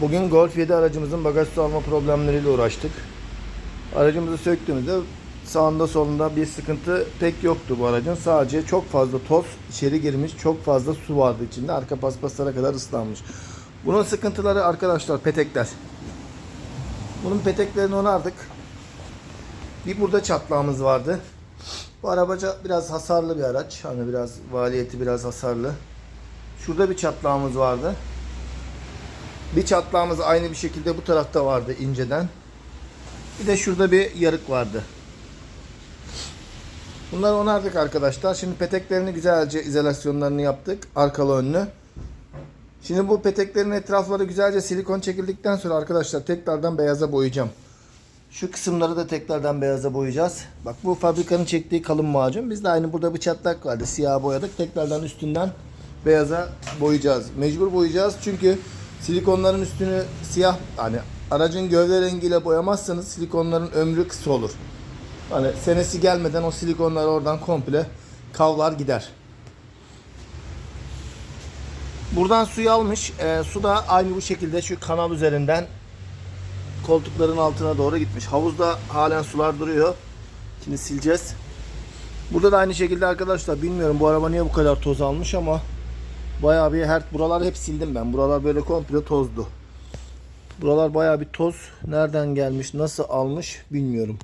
Bugün Golf 7 aracımızın bagaj su alma problemleriyle uğraştık. Aracımızı söktüğümüzde sağında solunda bir sıkıntı pek yoktu bu aracın. Sadece çok fazla toz içeri girmiş, çok fazla su vardı içinde. Arka paspaslara kadar ıslanmış. Bunun sıkıntıları arkadaşlar petekler. Bunun peteklerini onardık. Bir burada çatlağımız vardı. Bu arabaca biraz hasarlı bir araç. Hani biraz valiyeti biraz hasarlı. Şurada bir çatlağımız vardı. Bir çatlağımız aynı bir şekilde bu tarafta vardı inceden. Bir de şurada bir yarık vardı. Bunları onardık arkadaşlar. Şimdi peteklerini güzelce izolasyonlarını yaptık. Arkalı önlü. Şimdi bu peteklerin etrafları güzelce silikon çekildikten sonra arkadaşlar tekrardan beyaza boyayacağım. Şu kısımları da tekrardan beyaza boyayacağız. Bak bu fabrikanın çektiği kalın macun. Biz de aynı burada bir çatlak vardı. Siyah boyadık. Tekrardan üstünden beyaza boyayacağız. Mecbur boyayacağız çünkü silikonların üstünü siyah hani aracın gövde rengiyle boyamazsanız silikonların ömrü kısa olur. Hani senesi gelmeden o silikonlar oradan komple kavlar gider. Buradan suyu almış. Ee, su da aynı bu şekilde şu kanal üzerinden koltukların altına doğru gitmiş. Havuzda halen sular duruyor. Şimdi sileceğiz. Burada da aynı şekilde arkadaşlar bilmiyorum bu araba niye bu kadar toz almış ama bayağı bir her buralar hep sildim ben. Buralar böyle komple tozdu. Buralar bayağı bir toz. Nereden gelmiş, nasıl almış bilmiyorum.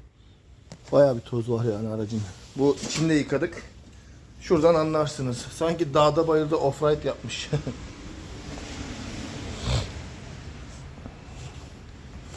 Bayağı bir toz var yani aracın. Bu içinde yıkadık. Şuradan anlarsınız. Sanki dağda bayırda offride yapmış.